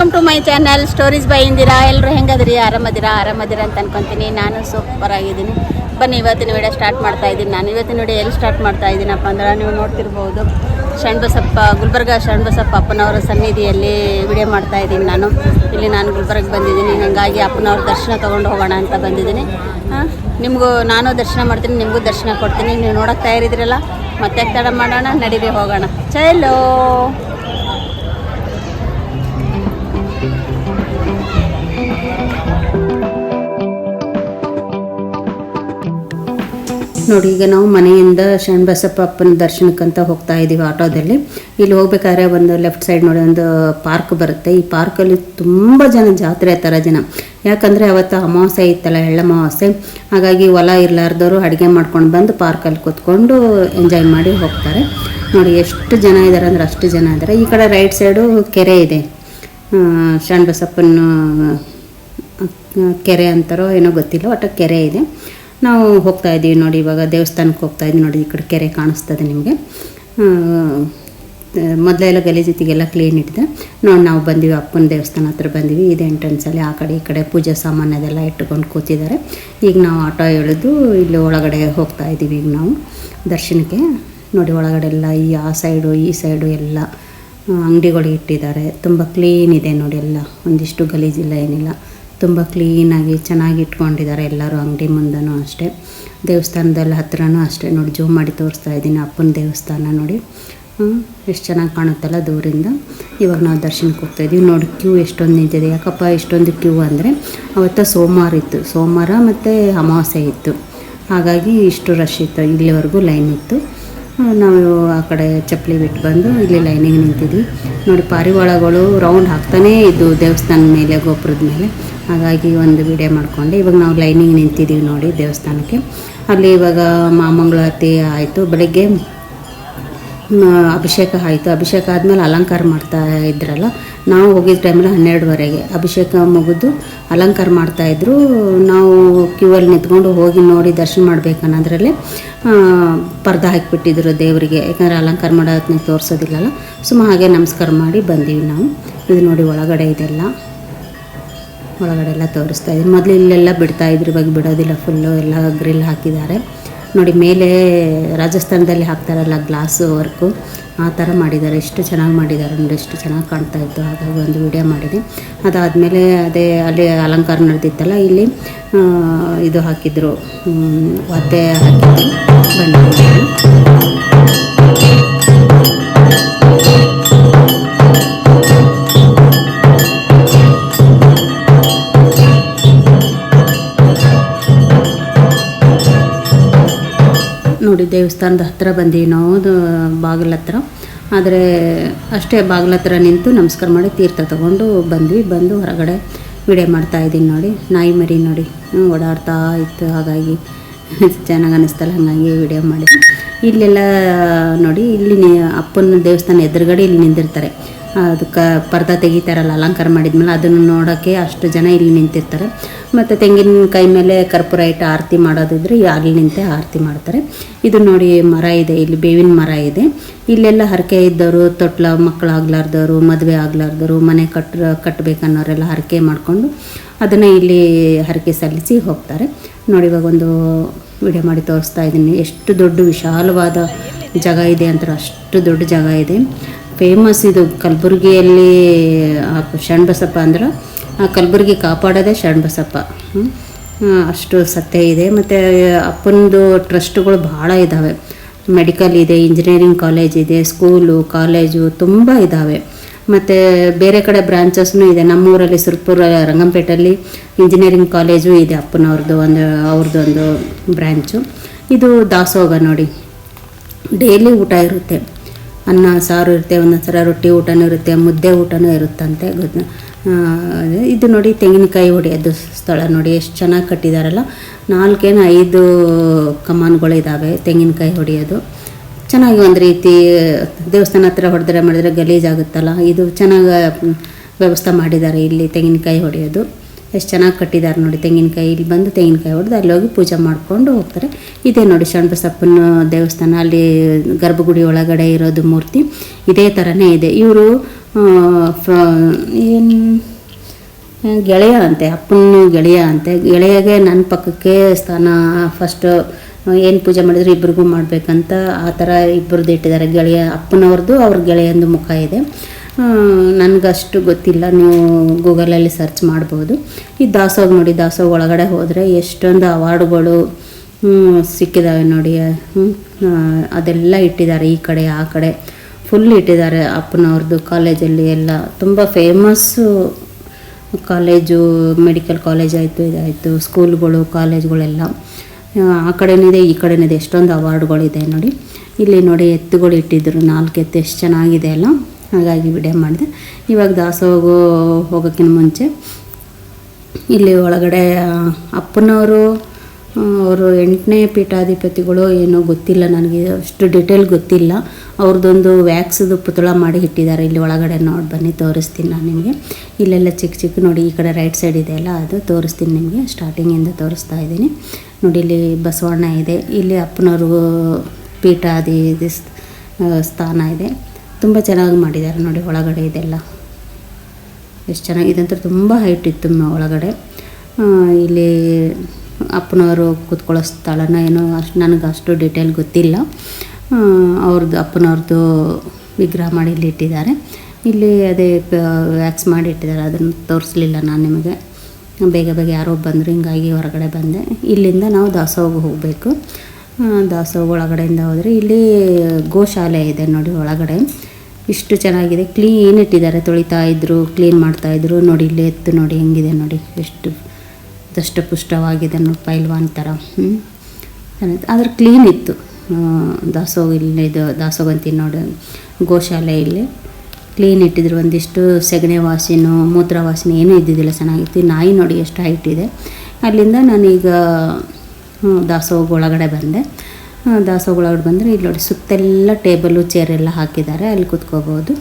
Welcome to my channel stories by Indira ಎಲ್ಲರೂ ಹೆಂಗದ್ರಿ? ಆರಾಮದಿರಾ? ಆರಾಮದಿರ ಅಂತ ಅನ್ಕೊಂತೀನಿ. ನಾನು ಸೂಪರ್ ಆಗಿದ್ದೀನಿ. ಬನ್ನಿ, ಇವತ್ತಿನ ವಿಡಿಯೋ ಸ್ಟಾರ್ಟ್ ಮಾಡ್ತಾ ಇದ್ದೀನಿ ನಾನು. ಇವತ್ತಿನ ವಿಡಿಯೋ ಎಲ್ಲಿ ಸ್ಟಾರ್ಟ್ ಮಾಡ್ತಾ ಇದ್ದೀನಪ್ಪ ಅಂದ್ರೆ ನೀವು ನೋಡ್ತಿರ್ಬೋದು. ಶರಣಬಸಪ್ಪ, ಗುಲ್ಬರ್ಗ ಶರಣಬಸಪ್ಪ ಅಪ್ಪನವರ ಸನ್ನಿಧಿಯಲ್ಲಿ ವಿಡಿಯೋ ಮಾಡ್ತಾ ಇದ್ದೀನಿ ನಾನು. ಇಲ್ಲಿ ನಾನು ಗುಲ್ಬರ್ಗ ಬಂದಿದ್ದೀನಿ. ಹಾಗಾಗಿ ಅಪ್ಪನವ್ರ ದರ್ಶನ ತೊಗೊಂಡು ಹೋಗೋಣ ಅಂತ ಬಂದಿದ್ದೀನಿ. ನಿಮಗೂ ನಾನು ದರ್ಶನ ಮಾಡ್ತೀನಿ, ನಿಮಗೂ ದರ್ಶನ ಕೊಡ್ತೀನಿ. ನೀವು ನೋಡೋಕ್ಕೆ ತಯಾರಿದ್ರಲ್ಲ ಮತ್ತೆ ತಡ ಮಾಡೋಣ? ನಡೀರಿ, ಹೋಗೋಣ. ಚಲೋ! ನೋಡಿ, ಈಗ ನಾವು ಮನೆಯಿಂದ ಶರಣಬಸಪ್ಪ ಅಪ್ಪನ ದರ್ಶನಕ್ಕಂತ ಹೋಗ್ತಾ ಇದ್ದೀವಿ ಆಟೋದಲ್ಲಿ. ಇಲ್ಲಿ ಹೋಗ್ಬೇಕಾದ್ರೆ ಒಂದು ಲೆಫ್ಟ್ ಸೈಡ್ ನೋಡಿ, ಒಂದು ಪಾರ್ಕ್ ಬರುತ್ತೆ. ಈ ಪಾರ್ಕಲ್ಲಿ ತುಂಬ ಜನ ಜಾತ್ರೆ ಥರ ಜನ. ಯಾಕಂದರೆ ಅವತ್ತು ಅಮಾವಾಸ್ಯೆ ಇತ್ತಲ್ಲ ಎಳ್ಳಮಾವಾಸ್ಯೆ ಹಾಗಾಗಿ ಹೊಲ ಇರಲಾರ್ದವರು ಅಡುಗೆ ಮಾಡ್ಕೊಂಡು ಬಂದು ಪಾರ್ಕಲ್ಲಿ ಕೂತ್ಕೊಂಡು ಎಂಜಾಯ್ ಮಾಡಿ ಹೋಗ್ತಾರೆ. ನೋಡಿ, ಎಷ್ಟು ಜನ ಇದ್ದಾರೆ ಅಂದರೆ ಅಷ್ಟು ಜನ ಇದ್ದಾರೆ ಈ ಕಡೆ ರೈಟ್ ಸೈಡು ಕೆರೆ ಇದೆ. ಶರಣಬಸಪ್ಪನ ಕೆರೆ ಅಂತಾರೋ ಏನೋ ಗೊತ್ತಿಲ್ಲ, ಒಟ್ಟು ಕೆರೆ ಇದೆ. ನಾವು ಹೋಗ್ತಾ ಇದ್ದೀವಿ ನೋಡಿ, ಇವಾಗ ದೇವಸ್ಥಾನಕ್ಕೆ ಹೋಗ್ತಾ ಇದ್ದೀವಿ ನೋಡಿ, ಈ ಕಡೆ ಕೆರೆ ಕಾಣಿಸ್ತದೆ ನಿಮಗೆ. ಮೊದಲೆಲ್ಲ ಗಲೀಜಿತಿಗೆಲ್ಲ ಕ್ಲೀನ್ ಇಟ್ಟಿದೆ. ನೋಡಿ, ನಾವು ಬಂದೀವಿ, ಅಪ್ಪನ ದೇವಸ್ಥಾನ ಹತ್ರ ಬಂದೀವಿ. ಇದೆ ಎಂಟ್ರೆನ್ಸಲ್ಲಿ ಆ ಕಡೆ, ಈ ಕಡೆ ಪೂಜೆ ಸಾಮಾನು ಅದೆಲ್ಲ ಇಟ್ಟುಕೊಂಡು ಕೂತಿದ್ದಾರೆ. ಈಗ ನಾವು ಆಟೋ ಎಳೆದು ಇಲ್ಲಿ ಒಳಗಡೆ ಹೋಗ್ತಾ ಇದ್ದೀವಿ ಈಗ ನಾವು ದರ್ಶನಕ್ಕೆ. ನೋಡಿ, ಒಳಗಡೆ ಎಲ್ಲ ಈ, ಆ ಸೈಡು ಈ ಸೈಡು ಎಲ್ಲ ಅಂಗಡಿಗಳು ಇಟ್ಟಿದ್ದಾರೆ. ತುಂಬ ಕ್ಲೀನ್ ಇದೆ ನೋಡಿ ಎಲ್ಲ. ಒಂದಿಷ್ಟು ಗಲೀಜಿಲ್ಲ ಏನಿಲ್ಲ. ತುಂಬ ಕ್ಲೀನಾಗಿ ಚೆನ್ನಾಗಿ ಇಟ್ಕೊಂಡಿದ್ದಾರೆ ಎಲ್ಲರೂ ಅಂಗಡಿ ಮುಂದೂ ಅಷ್ಟೇ. ದೇವಸ್ಥಾನದಲ್ಲಿ ಹತ್ರನೂ ಅಷ್ಟೇ. ನೋಡಿ ಜೂಮ್ ಮಾಡಿ ತೋರಿಸ್ತಾ ಇದ್ದೀನಿ ಅಪ್ಪನ ದೇವಸ್ಥಾನ ನೋಡಿ. ಎಷ್ಟು ಚೆನ್ನಾಗಿ ಕಾಣುತ್ತಲ್ಲ ದೂರಿಂದ. ಇವಾಗ ನಾವು ದರ್ಶನಕ್ಕೆ ಹೋಗ್ತಾ ಇದ್ದೀವಿ. ನೋಡಿ, ಕ್ಯೂ ಎಷ್ಟೊಂದು ನಿಂತಿದೆ. ಯಾಕಪ್ಪ, ಇಷ್ಟೊಂದು ಕ್ಯೂ ಅಂದರೆ ಅವತ್ತು ಸೋಮವಾರ ಇತ್ತು. ಸೋಮವಾರ ಮತ್ತು ಅಮಾವಾಸ್ಯೆ ಇತ್ತು. ಹಾಗಾಗಿ ಇಷ್ಟು ರಶ್ ಇತ್ತು. ಇಲ್ಲಿವರೆಗೂ ಲೈನ್ ಇತ್ತು. ನಾವು ಆ ಕಡೆ ಚಪ್ಪಲಿ ಬಿಟ್ಟು ಬಂದು ಇಲ್ಲಿ ಲೈನಿಗೆ ನಿಂತಿದ್ವಿ. ನೋಡಿ, ಪಾರಿವಾಳಗಳು ರೌಂಡ್ ಹಾಕ್ತಾನೇ ಇದ್ದು ದೇವಸ್ಥಾನದ ಮೇಲೆ, ಗೋಪುರದ ಮೇಲೆ. ಹಾಗಾಗಿ ಒಂದು ವಿಡಿಯೋ ಮಾಡ್ಕೊಂಡು. ಇವಾಗ ನಾವು ಲೈನಿಗೆ ನಿಂತಿದ್ದೀವಿ ನೋಡಿ ದೇವಸ್ಥಾನಕ್ಕೆ. ಅಲ್ಲಿ ಇವಾಗ ಮಾಮಂಗಳಾರತಿ ಆಯಿತು. ಬೆಳಗ್ಗೆ ಅಭಿಷೇಕ ಆಯಿತು. ಅಭಿಷೇಕ ಆದಮೇಲೆ ಅಲಂಕಾರ ಮಾಡ್ತಾ ಇದ್ರಲ್ಲ, ನಾವು ಹೋಗಿದ್ದ ಟೈಮಲ್ಲಿ ಹನ್ನೆರಡುವರೆಗೆ ಅಭಿಷೇಕ ಮುಗಿದು ಅಲಂಕಾರ ಮಾಡ್ತಾಯಿದ್ರು ನಾವು ಕ್ಯೂ ಅಲ್ಲಿ ನಿಂತ್ಕೊಂಡು ಹೋಗಿ ನೋಡಿ ದರ್ಶನ ಮಾಡ್ಬೇಕನ್ನೋದ್ರಲ್ಲಿ ಪರ್ದ ಹಾಕಿಬಿಟ್ಟಿದ್ರು ದೇವರಿಗೆ. ಯಾಕಂದರೆ ಅಲಂಕಾರ ಮಾಡೋದನ್ನ ತೋರಿಸೋದಿಲ್ಲಲ್ಲ. ಸುಮ್ಮ ಹಾಗೆ ನಮಸ್ಕಾರ ಮಾಡಿ ಬಂದೀವಿ ನಾವು. ಇದು ನೋಡಿ ಒಳಗಡೆ ಇದೆಲ್ಲ. ಒಳಗಡೆ ಎಲ್ಲ ತೋರಿಸ್ತಾ ಇದ್ದೀನಿ. ಮೊದಲು ಇಲ್ಲೆಲ್ಲ ಬಿಡ್ತಾ ಇದ್ರು, ಇವಾಗ ಬಿಡೋದಿಲ್ಲ. ಫುಲ್ಲು ಎಲ್ಲ ಗ್ರಿಲ್ ಹಾಕಿದ್ದಾರೆ. ನೋಡಿ, ಮೇಲೆ ರಾಜಸ್ಥಾನದಲ್ಲಿ ಹಾಕ್ತಾರಲ್ಲ ಗ್ಲಾಸು ವರ್ಕು ಆ ಥರ ಮಾಡಿದ್ದಾರೆ. ಎಷ್ಟು ಚೆನ್ನಾಗಿ ಮಾಡಿದ್ದಾರೆ. ನೋಡಿ ಎಷ್ಟು ಚೆನ್ನಾಗಿ ಕಾಣ್ತಾ ಇತ್ತು. ಹಾಗಾಗಿ ಒಂದು ವಿಡಿಯೋ ಮಾಡಿದೆ. ಅದಾದಮೇಲೆ ಅದೇ ಅಲ್ಲಿ ಅಲಂಕಾರ ನಡೆದಿತ್ತಲ್ಲ, ಇಲ್ಲಿ ಇದು ಹಾಕಿದ್ರು. ಒತ್ತೆ ಹಾಕಿದ್ರು. ಬಂದಿದ್ರು ದೇವಸ್ಥಾನದ ಹತ್ರ ಬಂದೀವಿ ನಾವು ಬಾಗಿಲ ಹತ್ರ. ಆದರೆ ಅಷ್ಟೇ ಬಾಗಿಲ ಹತ್ರ ನಿಂತು ನಮಸ್ಕಾರ ಮಾಡಿ ತೀರ್ಥ ತಗೊಂಡು ಬಂದ್ವಿ. ಬಂದು ಹೊರಗಡೆ ವಿಡಿಯೋ ಮಾಡ್ತಾ ಇದ್ದೀನಿ ನೋಡಿ. ನಾಯಿ ಮರಿ ನೋಡಿ. ಓಡಾಡ್ತಾ ಇತ್ತು. ಹಾಗಾಗಿ ಚೆನ್ನಾಗಿ ಅನ್ನಿಸ್ತಲ್ಲ ಹಾಗಾಗಿ ವಿಡಿಯೋ ಮಾಡಿ ಇಲ್ಲೆಲ್ಲ ನೋಡಿ, ಇಲ್ಲಿ ಅಪ್ಪನ ದೇವಸ್ಥಾನ ಎದುರುಗಡೆ ಇಲ್ಲಿ ನಿಂತಿರ್ತಾರೆ. ಅದಕ್ಕೆ ಪರ್ದ ತೆಗಿತಾರಲ್ಲ, ಅಲಂಕಾರ ಮಾಡಿದ್ಮೇಲೆ ಅದನ್ನು ನೋಡೋಕ್ಕೆ ಅಷ್ಟು ಜನ ಇಲ್ಲಿ ನಿಂತಿರ್ತಾರೆ. ಮತ್ತು ತೆಂಗಿನಕಾಯಿ ಮೇಲೆ ಕರ್ಪೂರ ಇಟ್ಟು ಆರತಿ ಮಾಡೋದಿದ್ರೆ ನಿಂತೆ ಆರತಿ ಮಾಡ್ತಾರೆ. ಇದು ನೋಡಿ ಮರ ಇದೆ, ಇಲ್ಲಿ ಬೇವಿನ ಮರ ಇದೆ. ಇಲ್ಲೆಲ್ಲ ಹರಕೆ ಇದ್ದವರು ತೊಟ್ಲ ಮಕ್ಕಳಾಗ್ಲಾರ್ದವರು ಮದುವೆ ಆಗ್ಲಾರ್ದವರು ಮನೆ ಕಟ್ ಕಟ್ಟಬೇಕನ್ನೋರೆಲ್ಲ ಹರಕೆ ಮಾಡಿಕೊಂಡು ಅದನ್ನು ಇಲ್ಲಿ ಹರಕೆ ಸಲ್ಲಿಸಿ ಹೋಗ್ತಾರೆ. ನೋಡಿ ಇವಾಗ ಒಂದು ವಿಡಿಯೋ ಮಾಡಿ ತೋರಿಸ್ತಾ ಇದ್ದೀನಿ. ಎಷ್ಟು ದೊಡ್ಡ ವಿಶಾಲವಾದ ಜಾಗ ಇದೆ ಅಂತ ಅಷ್ಟು ದೊಡ್ಡ ಜಾಗ ಇದೆ. ಫೇಮಸ್ ಇದು ಕಲಬುರಗಿಯಲ್ಲಿ ಶರಣಬಸಪ್ಪ ಅಂದ್ರೆ ಕಲಬುರಗಿ ಕಾಪಾಡೋದೇ ಶರಣಬಸಪ್ಪ. ಆ, ಅಷ್ಟು ಸತ್ಯ ಇದೆ. ಮತ್ತು ಅಪ್ಪನದು ಟ್ರಸ್ಟ್ಗಳು ಭಾಳ ಇದ್ದಾವೆ ಮೆಡಿಕಲ್ ಇದೆ ಇಂಜಿನಿಯರಿಂಗ್ ಕಾಲೇಜ್ ಇದೆ ಸ್ಕೂಲು ಕಾಲೇಜು ತುಂಬ ಇದ್ದಾವೆ ಮತ್ತು ಬೇರೆ ಕಡೆ ಬ್ರಾಂಚಸ್ನೂ ಇದೆ. ನಮ್ಮೂರಲ್ಲಿ ಸುರ್ಪುರ ರಂಗಂಪೇಟೆಯಲ್ಲಿ ಇಂಜಿನಿಯರಿಂಗ್ ಕಾಲೇಜು ಇದೆ ಅಪ್ಪನವ್ರದ್ದು ಒಂದು ಅವ್ರದ್ದೊಂದು ಬ್ರ್ಯಾಂಚು ಇದು ದಾಸೋಗ ನೋಡಿ. ಡೈಲಿ ಊಟ ಇರುತ್ತೆ. ಅನ್ನ ಸಾರು ಇರುತ್ತೆ ಒಂದೊಂದು ಸಲ ರೊಟ್ಟಿ ಊಟನೂ ಇರುತ್ತೆ ಮುದ್ದೆ ಊಟನೂ ಇರುತ್ತಂತೆ ಗೊತ್ತ? ಆ, ಇದು ನೋಡಿ ತೆಂಗಿನಕಾಯಿ ಹೊಡೆಯೋದು ಸ್ಥಳ ನೋಡಿ, ಎಷ್ಟು ಚೆನ್ನಾಗಿ ಕಟ್ಟಿದಾರಲ್ಲ. ನಾಲ್ಕೇನು ಐದು ಕಮಾನುಗಳು ಇದ್ದಾವೆ ತೆಂಗಿನಕಾಯಿ ಹೊಡೆಯೋದು. ಚೆನ್ನಾಗಿ ಒಂದು ರೀತಿ, ದೇವಸ್ಥಾನ ಹತ್ರ ಹೊಡೆದ್ರೆ ಮಾಡಿದ್ರೆ ಗಲೀಜಾಗುತ್ತಲ್ಲ. ಇದು ಚೆನ್ನಾಗಿ ವ್ಯವಸ್ಥೆ ಮಾಡಿದ್ದಾರೆ ಇಲ್ಲಿ ತೆಂಗಿನಕಾಯಿ ಹೊಡೆಯೋದು. ಎಷ್ಟು ಚೆನ್ನಾಗಿ ಕಟ್ಟಿದ್ದಾರೆ ನೋಡಿ, ತೆಂಗಿನಕಾಯಿ. ಇಲ್ಲಿ ಬಂದು ತೆಂಗಿನಕಾಯಿ ಹೊಡೆದು ಅಲ್ಲಿ ಹೋಗಿ ಪೂಜೆ ಮಾಡಿಕೊಂಡು ಹೋಗ್ತಾರೆ. ಇದೇ ನೋಡಿ ಶರಣಬಸಪ್ಪನ ದೇವಸ್ಥಾನ, ಅಲ್ಲಿ ಗರ್ಭಗುಡಿ ಒಳಗಡೆ ಇರೋದು ಮೂರ್ತಿ. ಇದೇ ಥರನೇ ಇದೆ. ಇವರು ಏನು ಗೆಳೆಯ ಅಂತೆ, ಅಪ್ಪನ ಗೆಳೆಯ ಅಂತೆ. ಗೆಳೆಯಗೆ ನನ್ನ ಪಕ್ಕಕ್ಕೆ ಸ್ಥಾನ ಫಸ್ಟ್ ಏನು ಪೂಜೆ ಮಾಡಿದ್ರು ಇಬ್ರಿಗೂ ಮಾಡಬೇಕಂತ ಆ ಥರ ಇಬ್ಬರದ್ದು ಇಟ್ಟಿದ್ದಾರೆ. ಗೆಳೆಯ ಅಪ್ಪನವ್ರದ್ದು ಅವ್ರ ಗೆಳೆಯಂದು ಮುಖ ಇದೆ. ನನಗಷ್ಟು ಗೊತ್ತಿಲ್ಲ. ನೀವು ಗೂಗಲಲ್ಲಿ ಸರ್ಚ್ ಮಾಡ್ಬೋದು. ಈ ದಾಸೋಗ ನೋಡಿ ದಾಸೋಗ ಒಳಗಡೆ ಹೋದರೆ ಎಷ್ಟೊಂದು ಅವಾರ್ಡ್ಗಳು ಸಿಕ್ಕಿದ್ದಾವೆ ನೋಡಿ. ಅದೆಲ್ಲ ಇಟ್ಟಿದ್ದಾರೆ ಈ ಕಡೆ ಆ ಕಡೆ. ಫುಲ್ ಇಟ್ಟಿದ್ದಾರೆ ಅಪ್ಪನವ್ರದ್ದು ಕಾಲೇಜಲ್ಲಿ ಎಲ್ಲ. ತುಂಬ ಫೇಮಸ್ಸು ಕಾಲೇಜು ಮೆಡಿಕಲ್ ಕಾಲೇಜ್ ಆಯಿತು ಇದಾಯಿತು ಸ್ಕೂಲ್ಗಳು ಕಾಲೇಜ್ಗಳೆಲ್ಲ. ಆ, ಕಡೆನಿದೆ ಈ ಕಡೆನಿದೆ. ಎಷ್ಟೊಂದು ಅವಾರ್ಡ್ಗಳಿದೆ ನೋಡಿ. ಇಲ್ಲಿ ನೋಡಿ ಎತ್ತುಗಳು ಇಟ್ಟಿದ್ರು. ನಾಲ್ಕು ಎತ್ತು ಎಷ್ಟು ಚೆನ್ನಾಗಿದೆ ಅಲ್ಲ. ಹಾಗಾಗಿ ವಿಡಿಯೋ ಮಾಡಿದೆ. ಇವಾಗ ದಾಸೋಗ ಹೋಗೋಕ್ಕಿಂತ ಮುಂಚೆ ಇಲ್ಲಿ ಒಳಗಡೆ ಅಪ್ಪನವರು ಅವರು ಎಂಟನೇ ಪೀಠಾಧಿಪತಿಗಳು ಏನೋ ಗೊತ್ತಿಲ್ಲ ನನಗೆ, ಅಷ್ಟು ಡಿಟೇಲ್ ಗೊತ್ತಿಲ್ಲ. ಅವ್ರದ್ದೊಂದು ವ್ಯಾಕ್ಸ್ದು ಪುತಳ ಮಾಡಿ ಇಟ್ಟಿದ್ದಾರೆ. ಇಲ್ಲಿ ಒಳಗಡೆ ನೋಡಿ, ಬನ್ನಿ, ತೋರಿಸ್ತೀನಿ ನಾನು ನಿಮಗೆ. ಇಲ್ಲೆಲ್ಲ ಚಿಕ್ಕ ಚಿಕ್ಕ ನೋಡಿ, ಈ ಕಡೆ ರೈಟ್ ಸೈಡ್ ಇದೆ ಅಲ್ಲ, ಅದು ತೋರಿಸ್ತೀನಿ ನಿಮಗೆ. ಸ್ಟಾರ್ಟಿಂಗಿಂದ ತೋರಿಸ್ತಾ ಇದ್ದೀನಿ. ನೋಡಿ, ಇಲ್ಲಿ ಬಸವಣ್ಣ ಇದೆ. ಇಲ್ಲಿ ಅಪ್ಪನವ್ರಿಗೂ ಪೀಠಾದಿ ಸ್ಥಾನ ಇದೆ. ತುಂಬ ಚೆನ್ನಾಗಿ ಮಾಡಿದ್ದಾರೆ ನೋಡಿ ಒಳಗಡೆ ಇದೆಲ್ಲ. ಎಷ್ಟು ಚೆನ್ನಾಗಿದೆ ಅಂತ ತುಂಬ ಹೈಟ್ ಇತ್ತು ಒಳಗಡೆ. ಇಲ್ಲಿ ಅಪ್ಪನವರು ಕೂತ್ಕೊಳ್ಳೋ ಸ್ಥಳನ ಏನೋ ಅಷ್ಟು ನನಗೆ ಅಷ್ಟು ಡೀಟೇಲ್ ಗೊತ್ತಿಲ್ಲ. ಅವ್ರದ್ದು ಅಪ್ಪನವ್ರದ್ದು ವಿಗ್ರಹ ಮಾಡಿ ಇಲ್ಲಿ ಇಟ್ಟಿದ್ದಾರೆ. ಇಲ್ಲಿ ಅದೇ ವ್ಯಾಕ್ಸ್ ಮಾಡಿ ಇಟ್ಟಿದ್ದಾರೆ. ಅದನ್ನು ತೋರಿಸ್ಲಿಲ್ಲ ನಾನು ನಿಮಗೆ. ಬೇಗ ಬೇಗ ಯಾರೋ ಬಂದರು, ಹಿಂಗಾಗಿ ಹೊರಗಡೆ ಬಂದೆ. ಇಲ್ಲಿಂದ ನಾವು ದಾಸೋಗ ಹೋಗಬೇಕು. ದಾಸೋಗ ಒಳಗಡೆಯಿಂದ ಹೋದರೆ ಇಲ್ಲಿ ಗೋಶಾಲೆ ಇದೆ ನೋಡಿ ಒಳಗಡೆ. ಇಷ್ಟು ಚೆನ್ನಾಗಿದೆ. ಕ್ಲೀನ್ ಇಟ್ಟಿದ್ದಾರೆ? ತೊಳಿತಾ ಇದ್ರು ಕ್ಲೀನ್ ಮಾಡ್ತಾ ಇದ್ರು. ನೋಡಿ, ಇಲ್ಲಿ ಎತ್ತು ನೋಡಿ, ಹೆಂಗಿದೆ ನೋಡಿ. ಎಷ್ಟು ದಷ್ಟಪುಷ್ಟವಾಗಿದೆ ನೋಡಿ ಪೈಲ್ವಾನ್ ಥರ ಹ್ಞೂ ಆದ್ರೆ ಕ್ಲೀನ್ ಇತ್ತು. ದಾಸೋಗ ಇಲ್ಲಿ ಇದು ದಾಸೋಗ ಅಂತೀನಿ ನೋಡಿ, ಗೋಶಾಲೆ ಇಲ್ಲಿ. ಕ್ಲೀನ್ ಇಟ್ಟಿದ್ರು. ಒಂದಿಷ್ಟು ಸೆಗಣಿ ವಾಸಿನೂ, ಮೂತ್ರ ವಾಸನೆ ಏನೂ ಇದ್ದಿದ್ದಿಲ್ಲ. ಚೆನ್ನಾಗಿತ್ತು. ನಾಯಿ ನೋಡಿ ಎಷ್ಟು ಹೈಟ್ ಇದೆ. ಅಲ್ಲಿಂದ ನಾನೀಗ ದಾಸೋಗ ಒಳಗಡೆ ಬಂದೆ. ಆ, ದಾಸೋಗ ಒಳಗಡೆ ಬಂದರೆ ಇಲ್ಲಿ ನೋಡಿ ಸುತ್ತೆಲ್ಲ ಟೇಬಲು ಎಲ್ಲ ಹಾಕಿದ್ದಾರೆ ಅಲ್ಲಿ ಕೂತ್ಕೋಬೋದು.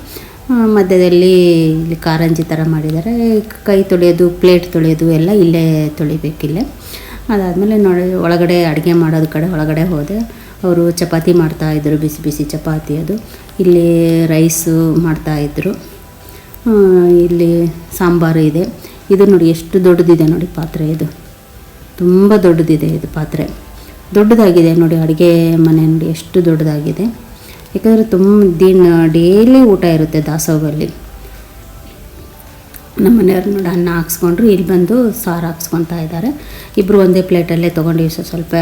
ಮಧ್ಯದಲ್ಲಿ ಇಲ್ಲಿ ಕಾರಂಜಿ ಥರ ಮಾಡಿದ್ದಾರೆ. ಕೈ ತೊಳೆಯೋದು ಪ್ಲೇಟ್ ತೊಳೆಯೋದು ಎಲ್ಲ ಇಲ್ಲೇ ತೊಳಿಬೇಕಿಲ್ಲೇ. ಅದಾದಮೇಲೆ ನೋಡಿ ಒಳಗಡೆ ಅಡುಗೆ ಮಾಡೋದು ಕಡೆ ಒಳಗಡೆ ಹೋದೆ. ಅವರು ಚಪಾತಿ ಮಾಡ್ತಾಯಿದ್ರು ಬಿಸಿ ಬಿಸಿ ಚಪಾತಿ ಅದು. ಇಲ್ಲಿ ರೈಸು ಮಾಡ್ತಾಯಿದ್ರು ಇಲ್ಲಿ ಸಾಂಬಾರು ಇದೆ. ಇದು ನೋಡಿ ಎಷ್ಟು ದೊಡ್ಡದಿದೆ ನೋಡಿ ಪಾತ್ರೆ ಇದು. ತುಂಬ ದೊಡ್ಡದಿದೆ ಇದು ಪಾತ್ರೆ. ದೊಡ್ಡದಾಗಿದೆ ನೋಡಿ ಅಡುಗೆ ಮನೆ ನೋಡಿ ಎಷ್ಟು ದೊಡ್ಡದಾಗಿದೆ. ಯಾಕಂದರೆ ತುಂಬ ದಿನ ಡೈಲಿ ಊಟ ಇರುತ್ತೆ ದಾಸೋಹದಲ್ಲಿ. ನಮ್ಮ ಮನೆಯವ್ರು ನೋಡಿ ಅನ್ನ ಹಾಕ್ಸ್ಕೊಂಡ್ರು, ಇಲ್ಲಿ ಬಂದು ಸಾರು ಹಾಕ್ಸ್ಕೊತಾ ಇದ್ದಾರೆ. ಇಬ್ಬರು ಒಂದೇ ಪ್ಲೇಟಲ್ಲೇ ತೊಗೊಂಡಿವಿ ಸ್ವಲ್ಪ ಸ್ವಲ್ಪ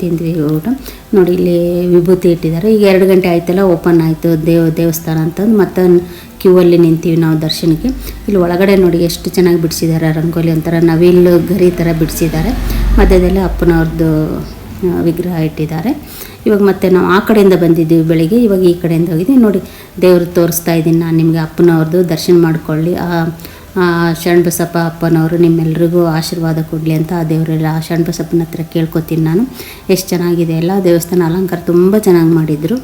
ತಿಂದ್ವಿ ಊಟ. ನೋಡಿ ಇಲ್ಲಿ ವಿಭೂತಿ ಇಟ್ಟಿದ್ದಾರೆ. ಈಗ ಎರಡು ಗಂಟೆ ಆಯ್ತಲ್ಲ, ಓಪನ್ ಆಯಿತು ದೇವ, ದೇವಸ್ಥಾನ ಅಂತಂದು ಮತ್ತೆ ಕ್ಯೂ ಅಲ್ಲಿ ನಿಂತೀವಿ ನಾವು ದರ್ಶನಕ್ಕೆ. ಇಲ್ಲಿ ಒಳಗಡೆ ನೋಡಿ ಎಷ್ಟು ಚೆನ್ನಾಗಿ ಬಿಡಿಸಿದ್ದಾರೆ ರಂಗೋಲಿ ಒಂಥರ ನವಿಲು ಗರಿ ಥರ ಬಿಡಿಸಿದ್ದಾರೆ. ಮಧ್ಯದಲ್ಲಿ ಅಪ್ಪನವ್ರದ್ದು ವಿಗ್ರಹ ಇಟ್ಟಿದ್ದಾರೆ. ಇವಾಗ ಮತ್ತೆ ನಾವು ಆ ಕಡೆಯಿಂದ ಬಂದಿದ್ದೀವಿ ಬೆಳಿಗ್ಗೆ. ಇವಾಗ ಈ ಕಡೆಯಿಂದ ಹೋಗಿದ್ದೀವಿ. ನೋಡಿ, ದೇವರು ತೋರಿಸ್ತಾ ಇದ್ದೀನಿ ನಾನು ನಿಮಗೆ ಅಪ್ಪನವ್ರದ್ದು. ದರ್ಶನ ಮಾಡ್ಕೊಳ್ಳಿ. ಆ ಶರಣಬಸಪ್ಪ ಅಪ್ಪನವರು ನಿಮ್ಮೆಲ್ರಿಗೂ ಆಶೀರ್ವಾದ ಕೊಡಲಿ ಅಂತ ಆ ದೇವರೆಲ್ಲ ಆ ಶರಣಬಸಪ್ಪನ ಹತ್ರ ಕೇಳ್ಕೊತೀನಿ ನಾನು. ಎಷ್ಟು ಚೆನ್ನಾಗಿದೆ ಎಲ್ಲ. ದೇವಸ್ಥಾನ ಅಲಂಕಾರ ತುಂಬ ಚೆನ್ನಾಗಿ ಮಾಡಿದರು.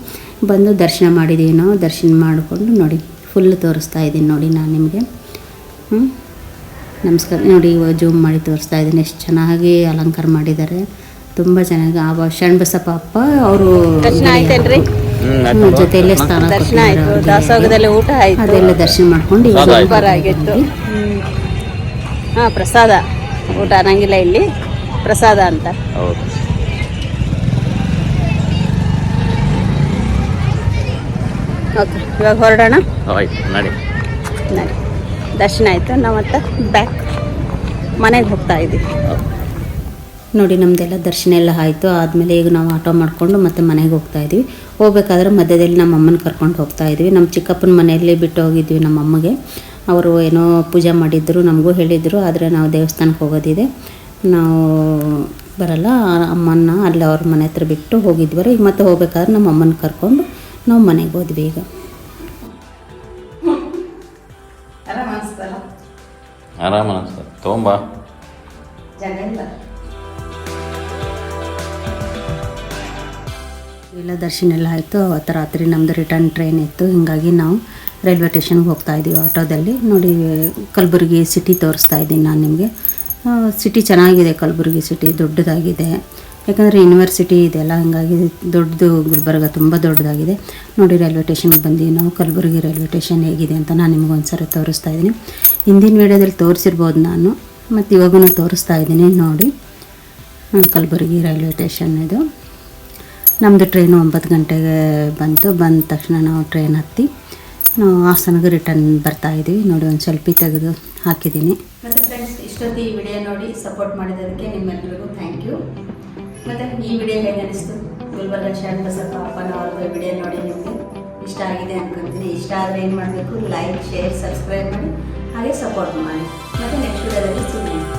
ಬಂದು ದರ್ಶನ ಮಾಡಿದ್ದೀವಿ ನಾವು. ದರ್ಶನ ಮಾಡಿಕೊಂಡು ನೋಡಿ ಫುಲ್ ತೋರಿಸ್ತಾ ಇದ್ದೀನಿ ನೋಡಿ ನಾನು ನಿಮಗೆ. ನಮಸ್ಕಾರ. ನೋಡಿ, ಇವಾಗ ಜೂಮ್ ಮಾಡಿ ತೋರಿಸ್ತಾ ಇದ್ದೀನಿ. ಎಷ್ಟು ಚೆನ್ನಾಗಿ ಅಲಂಕಾರ ಮಾಡಿದ್ದಾರೆ. ತುಂಬ ಚೆನ್ನಾಗಿ ಆ ಶರಣಬಸಪ್ಪ ಅಪ್ಪ ಅವರು ಜೊತೆಯಲ್ಲೇ ಸ್ಥಾನ ದರ್ಶನ ಕೊಟ್ಟಿದ್ದಾರೆ ಆಯ್ತು. ಅವ್ರಿಗೆ. ದಾಸೋಗದಲ್ಲಿ ಊಟ ಆಯ್ತು. ಅದೆಲ್ಲ ದರ್ಶನ ಮಾಡ್ಕೊಂಡು. ಸೂಪರ್ ಆಗಿತ್ತು. ಹಾ ಪ್ರಸಾದ. ಊಟ ಅನ್ನಂಗಿಲ್ಲ ಇಲ್ಲಿ. ಪ್ರಸಾದ ಅಂತ. ಹೌದು. ಓಕೆ ಇವಾಗ ಹೊರಡೋಣ? ನಡಿ. ದರ್ಶನ ಆಯಿತು. ನಾವು ಮತ್ತೆ ಬ್ಯಾಕ್ ಮನೆಗೆ ಹೋಗ್ತಾ ಇದ್ದೀವಿ ನೋಡಿ ನಮ್ಮದೆಲ್ಲ ದರ್ಶನ ಎಲ್ಲ ಆಯಿತು. ಆದಮೇಲೆ ಈಗ ನಾವು ಆಟೋ ಮಾಡಿಕೊಂಡು ಮತ್ತೆ ಮನೆಗೆ ಹೋಗ್ತಾ ಇದ್ವಿ. ಹೋಗ್ಬೇಕಾದ್ರೆ ಮಧ್ಯದಲ್ಲಿ ನಮ್ಮ ಅಮ್ಮನ ಕರ್ಕೊಂಡು ಹೋಗ್ತಾ ಇದ್ವಿ. ನಮ್ಮ ಚಿಕ್ಕಪ್ಪನ ಮನೆಯಲ್ಲಿ ಬಿಟ್ಟು ಹೋಗಿದ್ವಿ ನಮ್ಮ ಅಮ್ಮಗೆ. ಅವರು ಏನೋ ಪೂಜೆ ಮಾಡಿದ್ರು ನಮಗೂ ಹೇಳಿದರು. ಆದರೆ ನಾವು ದೇವಸ್ಥಾನಕ್ಕೆ ಹೋಗೋದಿದೆ. ನಾವು ಬರಲ್ಲ. ಅಮ್ಮನ್ನ ಅಮ್ಮನ ಅಲ್ಲಿ ಅವ್ರ ಮನೆ ಹತ್ರ ಬಿಟ್ಟು ಹೋಗಿದ್ವಿ ಈಗ ಮತ್ತೆ ಹೋಗ್ಬೇಕಾದ್ರೆ ನಮ್ಮ ಅಮ್ಮನ ಕರ್ಕೊಂಡು ನಾವು ಮನೆಗೆ ಹೋದ್ವಿ ಈಗ. ಆರಾಮ ಅನಿಸ್ತದೆ ತೊಗೊಂಬಾ. ಎಲ್ಲ ದರ್ಶನ ಎಲ್ಲ ಆಯಿತು, ಅವತ್ತು ರಾತ್ರಿ ನಮ್ಮದು ರಿಟರ್ನ್ ಟ್ರೈನ್ ಇತ್ತು. ಹೀಗಾಗಿ ನಾವು ರೈಲ್ವೆ ಸ್ಟೇಷನ್ಗೆ ಹೋಗ್ತಾ ಇದ್ದೀವಿ ಆಟೋದಲ್ಲಿ. ನೋಡಿ, ಕಲಬುರಗಿ ಸಿಟಿ ತೋರಿಸ್ತಾ ಇದ್ದೀನಿ ನಾನು ನಿಮಗೆ. ಸಿಟಿ ಚೆನ್ನಾಗಿದೆ ಕಲಬುರಗಿ ಸಿಟಿ ದೊಡ್ಡದಾಗಿದೆ. ಯಾಕಂದರೆ ಯೂನಿವರ್ಸಿಟಿ ಇದೆಲ್ಲ ಹಿಂಗಾಗಿ ದೊಡ್ಡದು ಗುಲ್ಬರ್ಗ ತುಂಬ ದೊಡ್ಡದಾಗಿದೆ. ನೋಡಿ ರೈಲ್ವೆ ಸ್ಟೇಷನ್ಗೆ ಬಂದೀವಿ ನಾವು. ಕಲಬುರಗಿ ರೈಲ್ವೆ ಸ್ಟೇಷನ್ ಹೇಗಿದೆ ಅಂತ ನಾನು ನಿಮ್ಗೆ ಸರಿ ತೋರಿಸ್ತಾ ಇದ್ದೀನಿ. ಹಿಂದಿನ ವೀಡಿಯೋದಲ್ಲಿ ತೋರಿಸಿರ್ಬೋದು ನಾನು, ಮತ್ತು ಇವಾಗೂ ತೋರಿಸ್ತಾ ಇದ್ದೀನಿ. ನೋಡಿ ಕಲಬುರಗಿ ರೈಲ್ವೆ ಸ್ಟೇಷನ್ ಇದು. ನಮ್ಮದು ಟ್ರೈನು ಒಂಬತ್ತು ಗಂಟೆಗೆ ಬಂತು. ಬಂದ ತಕ್ಷಣ ನಾವು ಟ್ರೈನ್ ಹತ್ತಿ, ನಾವು ಹಾಸನಗೆ ರಿಟರ್ನ್ ಬರ್ತಾ ಇದ್ದೀವಿ. ನೋಡಿ, ಒಂದು ಸೆಲ್ಫಿ ತೆಗೆದು ಹಾಕಿದ್ದೀನಿ. ಮತ್ತು ಫ್ರೆಂಡ್ಸ್ ಇಷ್ಟೊತ್ತು ಈ ವಿಡಿಯೋ ನೋಡಿ ಸಪೋರ್ಟ್ ಮಾಡಿದ್ದಕ್ಕೆ ನಿಮ್ಮೆಲ್ಲರಿಗೂ ಥ್ಯಾಂಕ್ ಯು ಮತ್ತು ಈ ವಿಡಿಯೋ ಹೇಗೆ ಅನಿಸ್ತು? ಗುಲ್ಬರ್ಗ ಶಾಂತ ಬಸಪ್ಪ ಈ ವಿಡಿಯೋ ನೋಡಿ ನಿಮಗೆ ಇಷ್ಟ ಆಗಿದೆ ಅನ್ಕೊಂತೀನಿ. ಇಷ್ಟ ಆದರೆ ಏನು ಮಾಡಬೇಕು? ಲೈಕ್ ಶೇರ್ ಸಬ್ಸ್ಕ್ರೈಬ್ ಮಾಡಿ, ಹಾಗೆ ಸಪೋರ್ಟ್ ಮಾಡಿ. ಮತ್ತು ನೆಕ್ಸ್ಟ್ ವಿಡಿಯೋದಲ್ಲಿ ಬಾಯ್